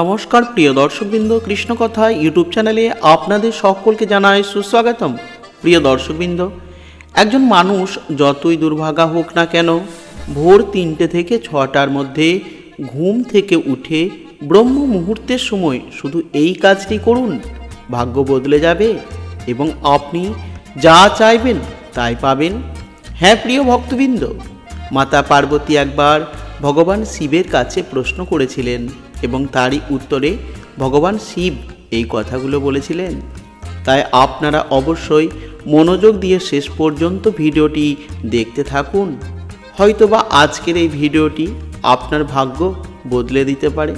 নমস্কার, প্রিয় দর্শকবৃন্দ, কৃষ্ণকথা ইউটিউব চ্যানেলে আপনাদের সকলকে জানায় সুস্বাগতম। প্রিয় দর্শকবৃন্দ, একজন মানুষ যতই দুর্ভাগা হোক না কেন, ভোর তিনটে থেকে ছটার মধ্যে ঘুম থেকে উঠে ব্রহ্ম মুহূর্তের সময় শুধু এই কাজটি করুন, ভাগ্য বদলে যাবে এবং আপনি যা চাইবেন তাই পাবেন। হ্যাঁ প্রিয় ভক্তবৃন্দ, মাতা পার্বতী একবার ভগবান শিবের কাছে প্রশ্ন করেছিলেন এবং তারই উত্তরে ভগবান শিব এই কথাগুলো বলেছিলেন। তাই আপনারা অবশ্যই মনোযোগ দিয়ে শেষ পর্যন্ত ভিডিওটি দেখতে থাকুন। হয়তোবা আজকের এই ভিডিওটি আপনার ভাগ্য বদলে দিতে পারে।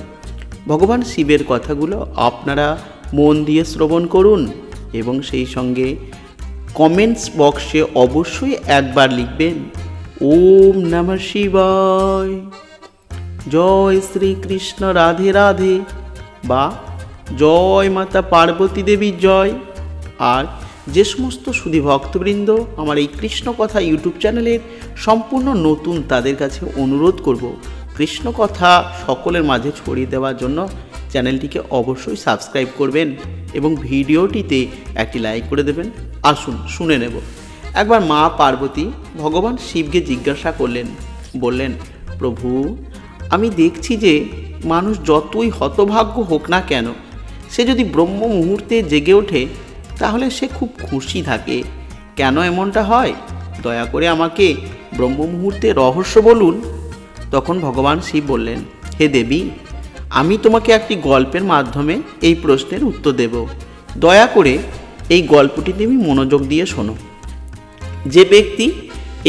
ভগবান শিবের কথাগুলো আপনারা মন দিয়ে শ্রবণ করুন এবং সেই সঙ্গে কমেন্টস বক্সে অবশ্যই একবার লিখবেন, ওম নমঃ শিবায়। জয় শ্রীকৃষ্ণ রাধে রাধে। বা জয় মাতা পার্বতী দেবীর জয়। আর যে সমস্ত সুধী ভক্তবৃন্দ আমার এই কৃষ্ণ কথা ইউটিউব চ্যানেলের সম্পূর্ণ নতুন তাদের কাছে অনুরোধ করব, কৃষ্ণ কথা সকলের মাঝে ছড়িয়ে দেওয়ার জন্য চ্যানেলটিকে অবশ্যই সাবস্ক্রাইব করবেন এবং ভিডিওটিতে একটি লাইক করে দেবেন। আসুন, শুনে নেব। একবার মা পার্বতী ভগবান শিবকে জিজ্ঞাসা করলেন, বললেন, প্রভু আমি দেখছি যে মানুষ যতই হতভাগ্য হোক না কেন, সে যদি ব্রহ্ম মুহূর্তে জেগে ওঠে, তাহলে সে খুব খুশি থাকে। কেন এমনটা হয়? দয়া করে আমাকে ব্রহ্ম মুহূর্তে রহস্য বলুন। তখন ভগবান শিব বললেন, হে দেবী, আমি তোমাকে একটি গল্পের মাধ্যমে এই প্রশ্নের উত্তর দেব। দয়া করে এই গল্পটি তুমি মনোযোগ দিয়ে শোনো। যে ব্যক্তি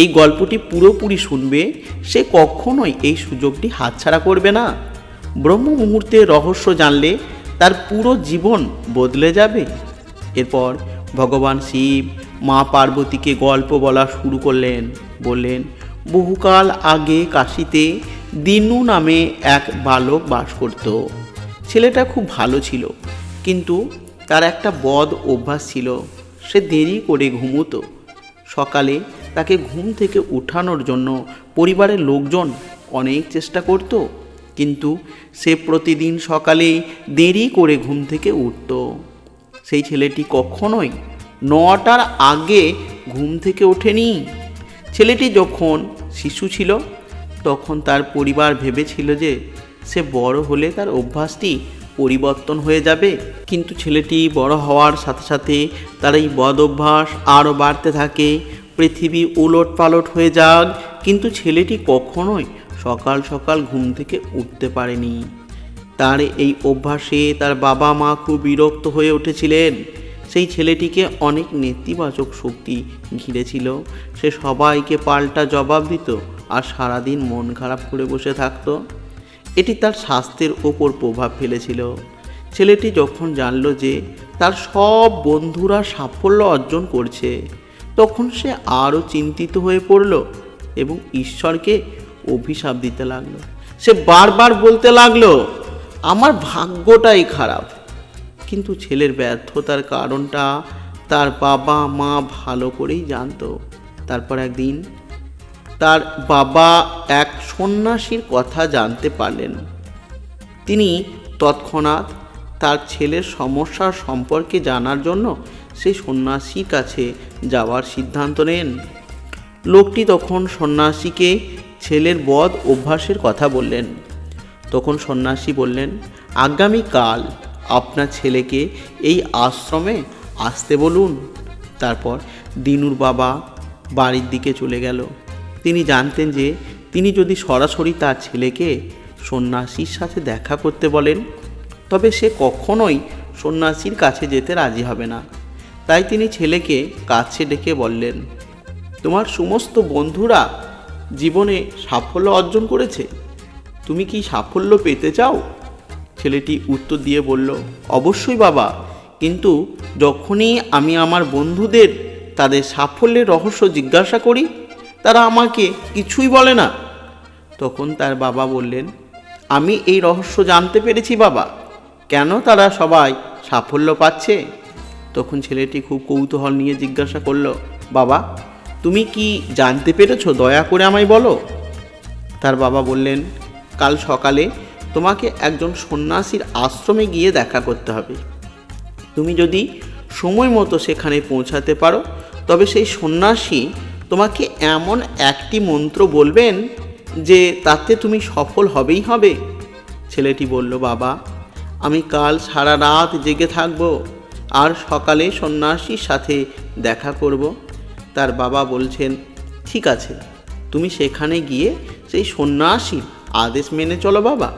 এই গল্পটি পুরোপুরি শুনবে, সে কখনোই এই সুযোগটি হাতছাড়া করবে না। ব্রহ্ম মুহূর্তে রহস্য জানলে, তার পুরো জীবন বদলে যাবে। এরপর ভগবান শিব মা পার্বতীকে গল্প বলা শুরু করলেন। বললেন, বহুকাল আগে কাশিতে দিনু নামে এক বালক বাস করত। ছেলেটা খুব ভালো ছিল, কিন্তু তার একটা বদ অভ্যাস ছিল। সে দেরি করে ঘুমোতো। সকালে তাকে ঘুম থেকে উঠানোর জন্য পরিবারের লোকজন অনেক চেষ্টা করত। কিন্তু সে প্রতিদিন সকালে দেরি করে ঘুম থেকে উঠত। সেই ছেলেটি কখনোই নটার আগে ঘুম থেকে ওঠেনি। ছেলেটি যখন শিশু ছিল, তখন তার পরিবার ভেবেছিল যে সে বড় হলে তার অভ্যাসটি পরিবর্তন হয়ে যাবে। কিন্তু ছেলেটি বড় হওয়ার সাথে সাথে তার এই বদ অভ্যাস আরও বাড়তে থাকে। পৃথিবী উলট পালট হয়ে যাক। কিন্তু ছেলেটি কখনোই সকাল সকাল ঘুম থেকে উঠতে পারেনি। তার এই অভ্যাসে তার বাবা মা খুব বিরক্ত হয়ে উঠেছিলেন। সেই ছেলেটিকে অনেক নেতিবাচক শক্তি ঘিরেছিল। সে সবাইকে পাল্টা জবাব দিত আর সারাদিন মন খারাপ করে বসে থাকতো। এটি তার স্বাস্থ্যের ওপর প্রভাব ফেলেছিল। ছেলেটি যখন জানল যে তার সব বন্ধুরা সাফল্য অর্জন করছে তখন সে আরও চিন্তিত হয়ে পড়ল এবং ঈশ্বরকে অভিশাপ দিতে লাগল। সে বারবার বলতে লাগল, আমার ভাগ্যটাই খারাপ। কিন্তু ছেলের ব্যর্থতার কারণটা তার বাবা মা ভালো করেই জানতো। তারপর একদিন তার বাবা এক সন্ন্যাসীর কথা জানতে পারলেন। তিনি তৎক্ষণাৎ তার ছেলের সমস্যার সম্পর্কে জানার জন্য সেই সন্ন্যাসীর কাছে যাওয়ার সিদ্ধান্ত নেন। লোকটি তখন সন্ন্যাসীকে ছেলের বদ অভ্যাসের কথা বললেন। তখন সন্ন্যাসী বললেন, আগামীকাল আপনার ছেলেকে এই আশ্রমে আসতে বলুন। তারপর দিনুর বাবা বাড়ির দিকে চলে গেল। তিনি জানতেন যে তিনি যদি সরাসরি তার ছেলেকে সন্ন্যাসীর সাথে দেখা করতে বলেন, তবে সে কখনোই সন্ন্যাসীর কাছে যেতে রাজি হবে না। তাই তিনি ছেলেকে কাছে ডেকে বললেন, তোমার সমস্ত বন্ধুরা জীবনে সাফল্য অর্জন করেছে। তুমি কি সাফল্য পেতে চাও? ছেলেটি উত্তর দিয়ে বলল, অবশ্যই বাবা, কিন্তু যখনই আমি আমার বন্ধুদের তাদের সাফল্যের রহস্য জিজ্ঞাসা করি, তারা আমাকে কিছুই বলে না। তখন তার বাবা বললেন, আমি এই রহস্য জানতে পেরেছি বাবা। কেন তারা সবাই সাফল্য পাচ্ছে? তখন ছেলেটি খুব কৌতূহল নিয়ে জিজ্ঞাসা করল, বাবা, তুমি কি জানতে পেরেছ? দয়া করে আমায় বলো। তার বাবা বললেন, কাল সকালে তোমাকে একজন সন্ন্যাসীর আশ্রমে গিয়ে দেখা করতে হবে। তুমি যদি সময় মতো সেখানে পৌঁছাতে পারো, তবে সেই সন্ন্যাসী তোমাকে এমন একটি মন্ত্র বলবেন যে তাতে তুমি সফল হবেই হবে। ছেলেটি বলল, বাবা, আমি কাল সারা রাত জেগে থাকব। আর সকালে সন্ন্যাসীর সাথে দেখা করব। তার বাবা বলছেন, ঠিক আছে, তুমি সেখানে গিয়ে সেই সন্ন্যাসীর আদেশ মেনে চলো বাবা।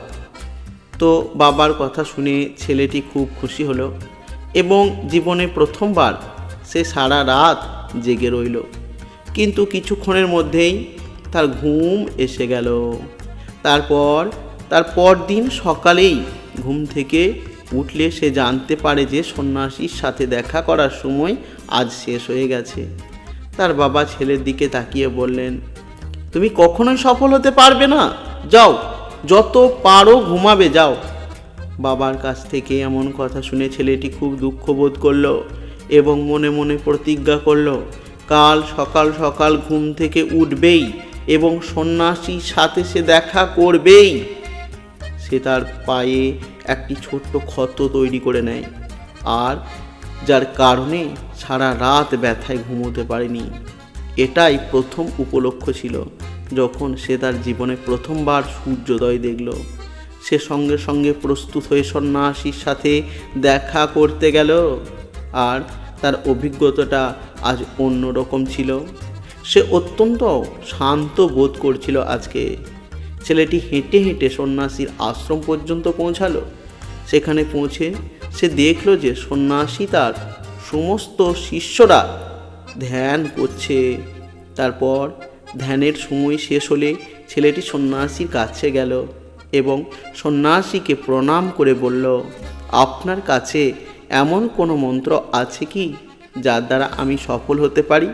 তো বাবার কথা শুনে ছেলেটি খুব খুশি হলো এবং জীবনে প্রথমবার সে সারা রাত জেগে রইল। কিন্তু কিছুক্ষণের মধ্যেই তার ঘুম এসে গেল। তারপর, তার পরদিন সকালেই ঘুম থেকে উঠলে সে জানতে পারে যে সন্ন্যাসীর সাথে দেখা করার সময় আজ শেষ হয়ে গেছে। তার বাবা ছেলের দিকে তাকিয়ে বললেন, তুমি কখনোই সফল হতে পারবে না। যাও, যত পারো ঘুমাবে, যাও। বাবার কাছ থেকে এমন কথা শুনে ছেলেটি খুব দুঃখ বোধ করল এবং মনে মনে প্রতিজ্ঞা করল, কাল সকাল সকাল ঘুম থেকে উঠবেই এবং সন্ন্যাসীর সাথে সে দেখা করবেই। সে তার পায়ে একটি ছোট্ট ক্ষত তৈরি করে নেয়। আর যার কারণে সারা রাত ব্যথায় ঘুমোতে পারেনি। এটাই প্রথম উপলক্ষ ছিল, যখন সে তার জীবনে প্রথমবার সূর্যোদয় দেখল। সে সঙ্গে সঙ্গে প্রস্তুত হয়ে সন্ন্যাসীর সাথে দেখা করতে গেল, আর তার অভিজ্ঞতাটা আজ অন্যরকম ছিল। সে অত্যন্ত শান্ত বোধ করছিল আজকে। ছেলেটি হেঁটে হেঁটে সন্ন্যাসীর আশ্রম পর্যন্ত পৌঁছালো। সেখানে পৌঁছে সে দেখল যে সন্ন্যাসী তার সমস্ত শিষ্যরা ধ্যান করছে। তারপর ধ্যানের সময় শেষ হলে ছেলেটি সন্ন্যাসীর কাছে গেল এবং সন্ন্যাসীকে প্রণাম করে বলল, আপনার কাছে এমন কোনো মন্ত্র আছে কি যার দ্বারা আমি সফল হতে পারি?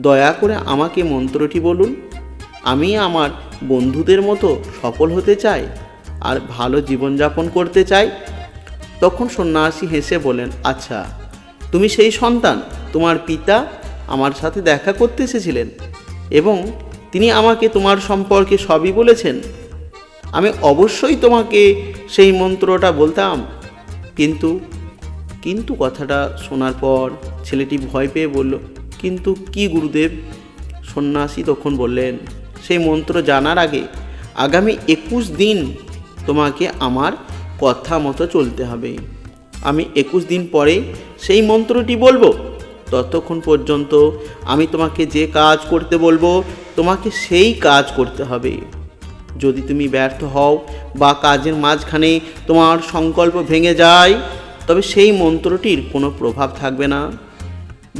দয়া করে আমাকে মন্ত্রটি বলুন। আমি আমার বন্ধুদের মতো সফল হতে চাই আর ভালো জীবনযাপন করতে চাই? তখন সন্ন্যাসী হেসে বলেন আচ্ছা তুমি সেই সন্তান তোমার পিতা আমার সাথে দেখা করতে এসেছিলেন এবং তিনি আমাকে তোমার সম্পর্কে সবই বলেছেন। আমি অবশ্যই তোমাকে সেই মন্ত্রটা বলতাম। কিন্তু কিন্তু কথাটা শোনার পর ছেলেটি ভয় পেয়ে বলল, কিন্তু কি গুরুদেব? সন্ন্যাসী তখন বললেন সেই মন্ত্র জানার আগে আগামী একুশ দিন তোমাকে আমার কথা মতো চলতে হবে। আমি একুশ দিন পরে সেই মন্ত্রটি বলব। ততক্ষণ পর্যন্ত আমি তোমাকে যে কাজ করতে বলব, তোমাকে সেই কাজ করতে হবে। যদি তুমি ব্যর্থ হও বা কাজের মাঝখানে তোমার সংকল্প ভেঙে যায়, তবে সেই মন্ত্রটির কোনো প্রভাব থাকবে না।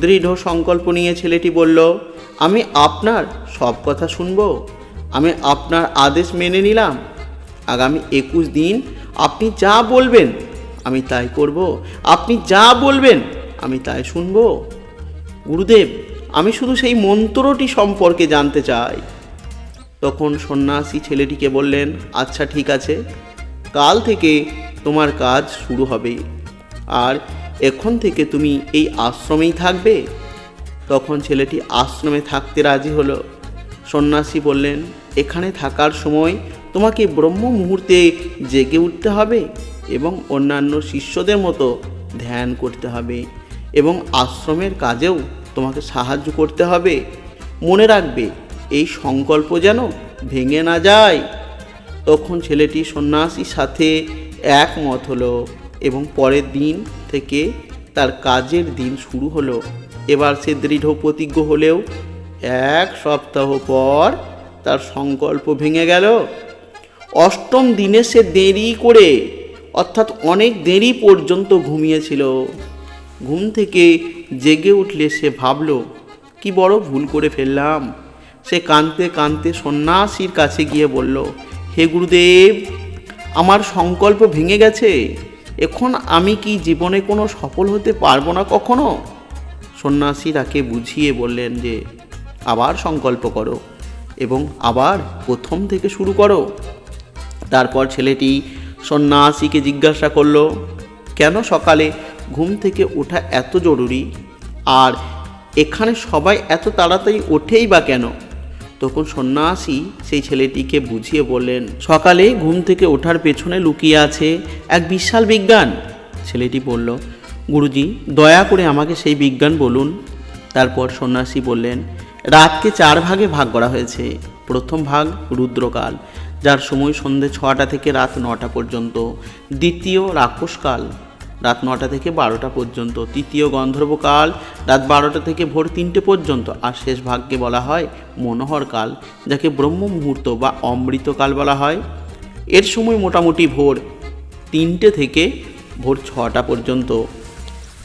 দৃঢ় সংকল্প নিয়ে ছেলেটি বলল আমি আপনার সব কথা শুনব। আমি আপনার আদেশ মেনে নিলাম। আগামী একুশ দিন আপনি যা বলবেন, আমি তাই করব। আপনি যা বলবেন, আমি তাই শুনব। গুরুদেব, আমি শুধু সেই মন্ত্রটি সম্পর্কে জানতে চাই। তখন সন্ন্যাসী ছেলেটিকে বললেন আচ্ছা ঠিক আছে। কাল থেকে তোমার কাজ শুরু হবে। আর এখন থেকে তুমি এই আশ্রমেই থাকবে। তখন ছেলেটি আশ্রমে থাকতে রাজি হলো। সন্ন্যাসী বললেন, এখানে থাকার সময় তোমাকে ব্রহ্ম মুহূর্তে জেগে উঠতে হবে এবং অন্যান্য শিষ্যদের মতো ধ্যান করতে হবে এবং আশ্রমের কাজেও তোমাকে সাহায্য করতে হবে। মনে রাখবে, এই সংকল্প যেন ভেঙে না যায়। তখন ছেলেটি সন্ন্যাসীর সাথে একমত হলো এবং পরের দিন থেকে তার কাজের দিন শুরু হলো। এবার সে দৃঢ় প্রতিজ্ঞ হলেও এক সপ্তাহ পর তার সংকল্প ভেঙে গেল। অষ্টম দিনে সে দেরি করে, অর্থাৎ অনেক দেরি পর্যন্ত ঘুমিয়েছিল। ঘুম থেকে জেগে উঠলে সে ভাবল, কি বড় ভুল করে ফেললাম। সে কাঁদতে কাঁদতে সন্ন্যাসীর কাছে গিয়ে বলল, হে গুরুদেব, আমার সংকল্প ভেঙে গেছে। এখন আমি কি জীবনে কোনো সফল হতে পারব না কখনো? সন্ন্যাসী তাকে বুঝিয়ে বললেন যে, আবার সংকল্প করো এবং আবার প্রথম থেকে শুরু করো। তারপর ছেলেটি সন্ন্যাসীকে জিজ্ঞাসা করল, কেন সকালে ঘুম থেকে ওঠা এত জরুরি? আর এখানে সবাই এত তাড়াতাড়ি ওঠেই বা কেন? তখন সন্ন্যাসী সেই ছেলেটিকে বুঝিয়ে বললেন, সকালে ঘুম থেকে ওঠার পেছনে লুকিয়ে আছে এক বিশাল বিজ্ঞান। ছেলেটি বলল গুরুজি, দয়া করে আমাকে সেই বিজ্ঞান বলুন। তারপর সন্ন্যাসী বললেন, রাতকে চার ভাগে ভাগ করা হয়েছে। প্রথম ভাগ রুদ্রকাল, যার সময় সন্ধে ছটা থেকে রাত নটা পর্যন্ত। দ্বিতীয় রাক্ষসকাল, রাত নটা থেকে বারোটা পর্যন্ত। তৃতীয় গন্ধর্বকাল, রাত বারোটা থেকে ভোর তিনটে পর্যন্ত। আর শেষ ভাগকে বলা হয় মনোহর কাল যাকে ব্রহ্ম মুহূর্ত বা অমৃতকাল বলা হয়। এর সময় মোটামুটি ভোর তিনটে থেকে ভোর ছটা পর্যন্ত।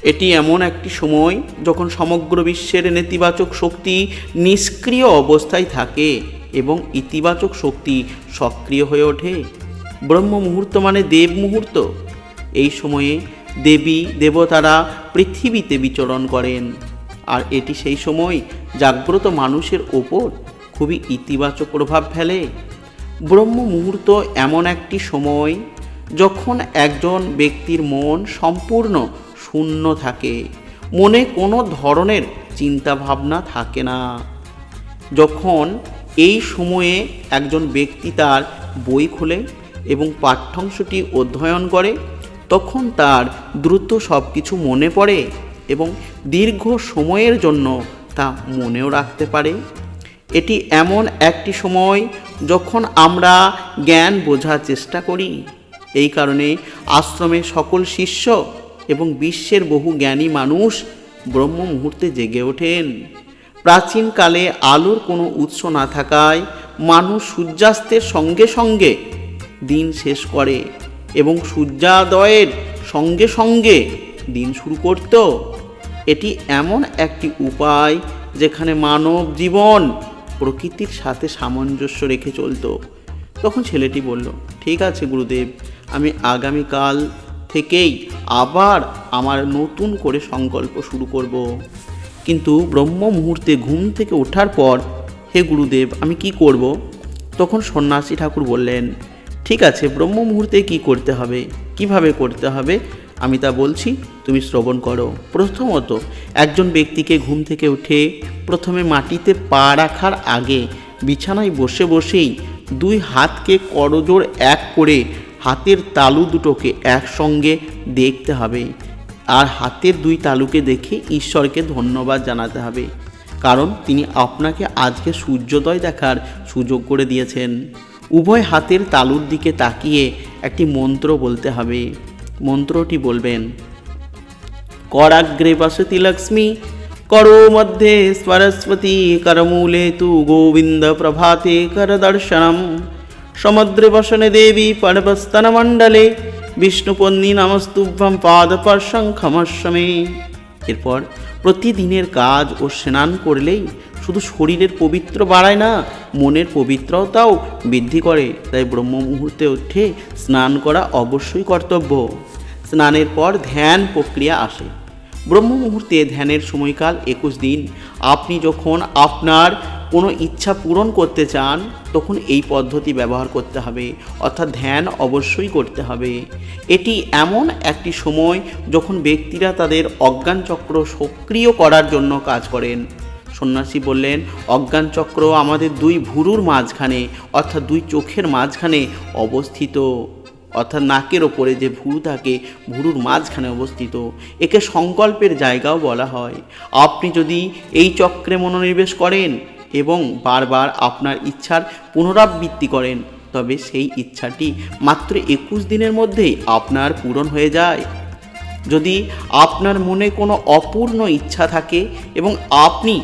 এটি এমন একটি সময় যখন সমগ্র বিশ্বের নেতিবাচক শক্তি নিষ্ক্রিয় অবস্থায় থাকে এবং ইতিবাচক শক্তি সক্রিয় হয়ে ওঠে। ব্রহ্ম মুহূর্ত মানে দেব মুহূর্ত এই সময়ে দেবী, দেবতারা পৃথিবীতে বিচরণ করেন। আর এটি সেই সময় জাগ্রত মানুষের ওপর খুবই ইতিবাচক প্রভাব ফেলে। ব্রহ্ম মুহূর্ত এমন একটি সময় যখন একজন ব্যক্তির মন সম্পূর্ণ শূন্য থাকে। মনে কোনো ধরনের চিন্তা ভাবনা থাকে না। যখন এই সময়ে একজন ব্যক্তি তার বই খোলে এবং পাঠ্যাংশটি অধ্যয়ন করে, তখন তার দ্রুত সব কিছু মনে পড়ে এবং দীর্ঘ সময়ের জন্য তা মনেও রাখতে পারে। এটি এমন একটি সময় যখন আমরা জ্ঞান বোঝার চেষ্টা করি। এই কারণে আশ্রমে সকল শিষ্য এবং বিশ্বের বহু জ্ঞানী মানুষ ব্রহ্ম মুহূর্তে জেগে ওঠেন। প্রাচীনকালে আলোর কোনো উৎস না থাকায় মানুষ সূর্যাস্তের সঙ্গে সঙ্গে দিন শেষ করে এবং সূর্যোদয়ের সঙ্গে সঙ্গে দিন শুরু করত। এটি এমন একটি উপায় যেখানে মানব জীবন প্রকৃতির সাথে সামঞ্জস্য রেখে চলতো। তখন ছেলেটি বলল, ঠিক আছে গুরুদেব, আমি আগামীকাল থেকেই আবার আমার নতুন করে সংকল্প শুরু করব। কিন্তু ব্রহ্ম মুহূর্তে ঘুম থেকে ওঠার পর, হে গুরুদেব, আমি কি করব? তখন সন্ন্যাসী ঠাকুর বললেন, ঠিক আছে, ব্রহ্ম মুহূর্তে কি করতে হবে? কীভাবে করতে হবে? আমি তা বলছি, তুমি শ্রবণ করো। প্রথমত, একজন ব্যক্তিকে ঘুম থেকে উঠে প্রথমে মাটিতে পা রাখার আগে বিছানায় বসে বসেই দুই হাতকে করজোড় এক করে হাতের তালু দুটোকে একসঙ্গে দেখতে হবে আর হাতের দুই তালুকে দেখে ঈশ্বরকে ধন্যবাদ জানাতে হবে, কারণ তিনি আপনাকে আজকে সূর্যোদয় দেখার সুযোগ করে দিয়েছেন। উভয় হাতের তালুর দিকে তাকিয়ে একটি মন্ত্র বলতে হবে। মন্ত্রটি বলবেন, করাগ্রে বসতি লক্ষ্মী, করো মধ্যে সরস্বতী করমূলে তু গোবিন্দ প্রভাতে করদর্শনম সমদ্রে বসনে দেবী পার্বস্তানমণ্ডলে বিষ্ণুপন্নী নামস্তুভ্যম পাদ ক্ষমস্বমে এরপর প্রতিদিনের কাজ ও স্নান করলেই শুধু শরীরের পবিত্র বাড়ায় না, মনের পবিত্রতাও বৃদ্ধি করে। তাই ব্রহ্ম মুহূর্তে উঠে স্নান করা অবশ্যই কর্তব্য। স্নানের পর ধ্যান প্রক্রিয়া আসে। ব্রহ্ম মুহূর্তে ধ্যানের সময়কাল একুশ দিন। আপনি যখন আপনার কোনো ইচ্ছা পূরণ করতে চান, তখন এই পদ্ধতি ব্যবহার করতে হবে। অর্থাৎ ধ্যান অবশ্যই করতে হবে। এটি এমন একটি সময় যখন ব্যক্তিরা তাদের অজ্ঞান চক্র সক্রিয় করার জন্য কাজ করেন। সন্ন্যাসী বললেন, অজ্ঞান চক্র আমাদের দুই ভুরুর মাঝখানে, অর্থাৎ দুই চোখের মাঝখানে অবস্থিত। অর্থাৎ নাকের ওপরে যে ভুরু থাকে, ভুরুর মাঝখানে অবস্থিত। একে সংকল্পের জায়গাও বলা হয়। আপনি যদি এই চক্রে মনোনিবেশ করেন এবং বারবার আপনার ইচ্ছার পুনরাবৃত্তি করেন। তবে সেই ইচ্ছাটি মাত্র একুশ দিনের মধ্যেই আপনার পূরণ হয়ে যায়। যদি আপনার মনে কোনো অপূর্ণ ইচ্ছা থাকে এবং আপনি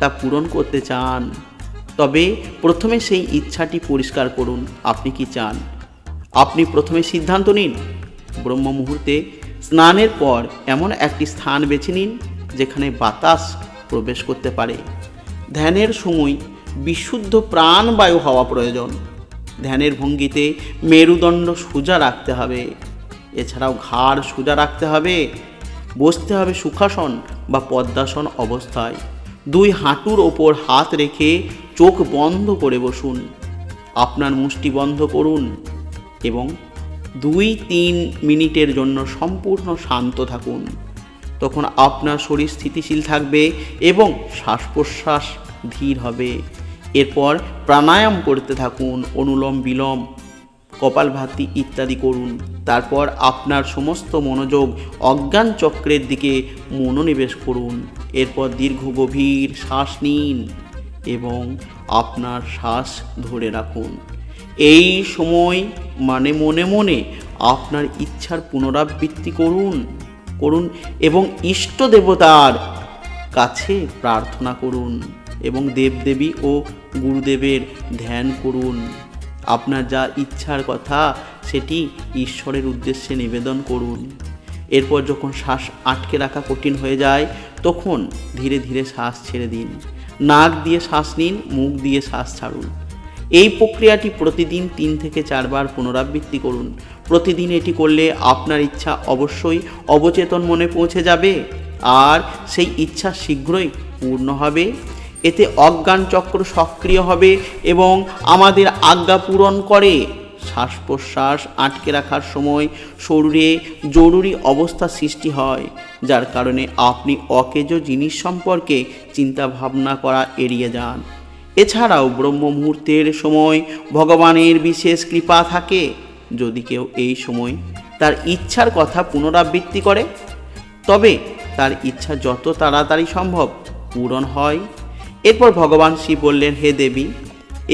তা পূরণ করতে চান, তবে প্রথমে সেই ইচ্ছাটি পরিষ্কার করুন। আপনি কি চান? আপনি প্রথমে সিদ্ধান্ত নিন। ব্রহ্ম মুহূর্তে স্নানের পর এমন একটি স্থান বেছে নিন, যেখানে বাতাস প্রবেশ করতে পারে। ধ্যানের সময় বিশুদ্ধ প্রাণবায়ু হওয়া প্রয়োজন। ধ্যানের ভঙ্গিতে মেরুদণ্ড সোজা রাখতে হবে। এছাড়াও ঘাড় সোজা রাখতে হবে। বসতে হবে সুখাসন বা পদ্মাসন অবস্থায়। দুই হাঁটুর ওপর হাত রেখে চোখ বন্ধ করে বসুন। আপনার মুষ্টি বন্ধ করুন এবং দুই তিন মিনিটের জন্য সম্পূর্ণ শান্ত থাকুন। তখন আপনার শরীর স্থিতিশীল থাকবে এবং শ্বাস প্রশ্বাস ধীর হবে। এরপর প্রাণায়াম করতে থাকুন, অনুলোম বিলোম কপালভাতি ইত্যাদি করুন। তারপর আপনার সমস্ত মনোযোগ অজ্ঞান চক্রের দিকে মনোনিবেশ করুন। এরপর দীর্ঘ গভীর শ্বাস নিন এবং আপনার শ্বাস ধরে রাখুন। এই সময় মানে মনে মনে আপনার ইচ্ছার পুনরাবৃত্তি করুন। করুন এবং ইষ্ট দেবতার কাছে প্রার্থনা করুন এবং দেবদেবী ও গুরুদেবের ধ্যান করুন। আপনার যা ইচ্ছার কথা সেটি ঈশ্বরের উদ্দেশ্যে নিবেদন করুন। এরপর যখন শ্বাস আটকে রাখা কঠিন হয়ে যায়, তখন ধীরে ধীরে শ্বাস ছেড়ে দিন। নাক দিয়ে শ্বাস নিন, মুখ দিয়ে শ্বাস ছাড়ুন। এই প্রক্রিয়াটি প্রতিদিন তিন থেকে চারবার পুনরাবৃত্তি করুন। প্রতিদিন এটি করলে আপনার ইচ্ছা অবশ্যই অবচেতন মনে পৌঁছে যাবে আর সেই ইচ্ছা শীঘ্রই পূর্ণ হবে। এতে অজ্ঞান চক্র সক্রিয় হবে এবং আমাদের আজ্ঞা পূরণ করে। শ্বাস প্রশ্বাস আটকে রাখার সময় শরীরে জরুরি অবস্থা সৃষ্টি হয়, যার কারণে আপনি অকেজ জিনিস সম্পর্কে চিন্তা ভাবনা করা এড়িয়ে যান। এছাড়াও ব্রহ্ম মুহূর্তের সময় ভগবানের বিশেষ কৃপা থাকে। যদি কেউ এই সময় তার ইচ্ছার কথা পুনরাবৃত্তি করে, তবে তার ইচ্ছা যত তাড়াতাড়ি সম্ভব পূরণ হয়। এরপর ভগবান শিব বললেন, হে দেবী,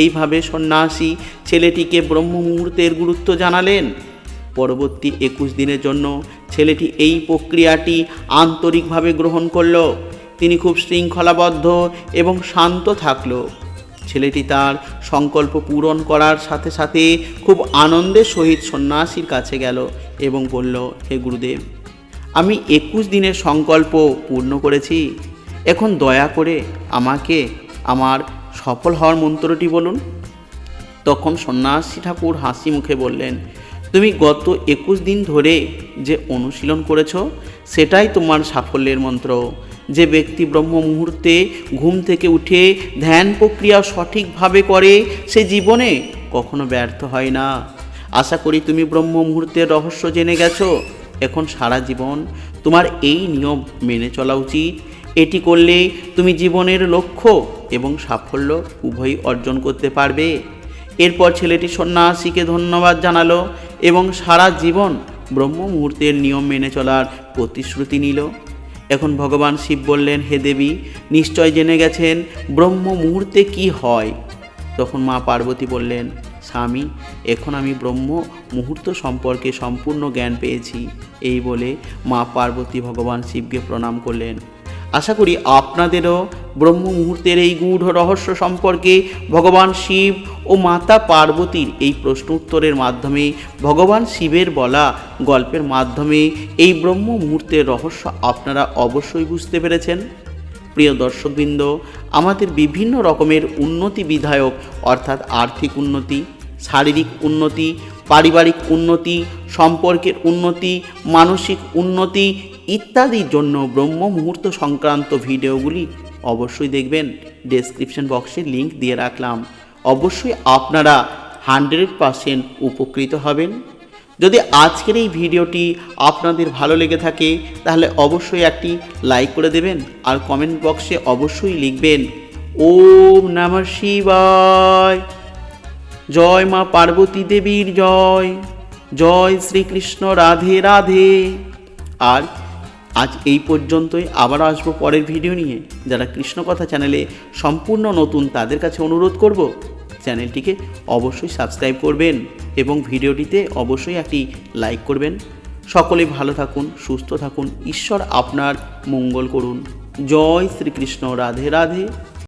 এইভাবে সন্ন্যাসী ছেলেটিকে ব্রহ্ম মুহূর্তের গুরুত্ব জানালেন। পরবর্তী একুশ দিনের জন্য ছেলেটি এই প্রক্রিয়াটি আন্তরিকভাবে গ্রহণ করল। তিনি খুব শৃঙ্খলাবদ্ধ এবং শান্ত থাকল। ছেলেটি তার সংকল্প পূরণ করার সাথে সাথে খুব আনন্দের সহিত সন্ন্যাসীর কাছে গেল এবং বলল, হে গুরুদেব, আমি একুশ দিনের সংকল্প পূর্ণ করেছি। এখন দয়া করে আমাকে আমার সফল হওয়ার মন্ত্রটি বলুন। তখন সন্ন্যাসী ঠাকুর হাসি মুখে বললেন, তুমি গত একুশ দিন ধরে যে অনুশীলন করেছ, সেটাই তোমার সাফল্যের মন্ত্র। যে ব্যক্তি ব্রহ্ম মুহূর্তে ঘুম থেকে উঠে ধ্যান প্রক্রিয়া সঠিকভাবে করে, সে জীবনে কখনো ব্যর্থ হয় না। আশা করি তুমি ব্রহ্ম মুহূর্তের রহস্য জেনে গেছো। এখন সারা জীবন তোমার এই নিয়ম মেনে চলা উচিত। এটি করলে তুমি জীবনের লক্ষ্য এবং সাফল্য উভয়ই অর্জন করতে পারবে। এরপর ছেলেটি সন্ন্যাসীকে ধন্যবাদ জানালো এবং সারা জীবন ব্রহ্ম মুহূর্তের নিয়ম মেনে চলার প্রতিশ্রুতি নিল। এখন ভগবান শিব বললেন, হে দেবী, নিশ্চয় জেনে গেছেন ব্রহ্ম মুহূর্তে কি হয়? তখন মা পার্বতী বললেন, স্বামী, এখন আমি ব্রহ্ম মুহূর্ত সম্পর্কে সম্পূর্ণ জ্ঞান পেয়েছি। এই বলে মা পার্বতী ভগবান শিবকে প্রণাম করলেন। আশা করি আপনাদেরও ব্রহ্ম মুহূর্তের এই গূঢ় রহস্য সম্পর্কে ভগবান শিব ও মাতা পার্বতীর এই প্রশ্ন উত্তরের মাধ্যমে, ভগবান শিবের বলা গল্পের মাধ্যমে এই ব্রহ্ম মুহূর্তের রহস্য আপনারা অবশ্যই বুঝতে পেরেছেন। প্রিয় দর্শকবৃন্দ, আমাদের বিভিন্ন রকমের উন্নতি বিধায়ক অর্থাৎ আর্থিক উন্নতি, শারীরিক উন্নতি, পারিবারিক উন্নতি, সম্পর্কের উন্নতি, মানসিক উন্নতি ইত্যাদির জন্য ব্রহ্ম মুহূর্ত সংক্রান্ত ভিডিওগুলি অবশ্যই দেখবেন। ডেসক্রিপশন বক্সে লিংক দিয়ে রাখলাম। অবশ্যই আপনারা হান্ড্রেড পারসেন্ট উপকৃত হবেন। যদি আজকের এই ভিডিওটি আপনাদের ভালো লেগে থাকে, তাহলে অবশ্যই একটি লাইক করে দেবেন আর কমেন্ট বক্সে অবশ্যই লিখবেন, ওম নমঃ শিবায়, জয় মা পার্বতী দেবীর জয় জয় শ্রীকৃষ্ণ রাধে রাধে। আর আজ এই পর্যন্তই। আবার আসব পরের ভিডিও নিয়ে। যারা কৃষ্ণ কথা চ্যানেলে সম্পূর্ণ নতুন, তাদের কাছে অনুরোধ করব চ্যানেলটিকে অবশ্যই সাবস্ক্রাইব করবেন এবং ভিডিওটিতে অবশ্যই একটি লাইক করবেন। সকলেই ভালো থাকুন, সুস্থ থাকুন, ঈশ্বর আপনার মঙ্গল করুন। জয় শ্রীকৃষ্ণ। রাধে রাধে।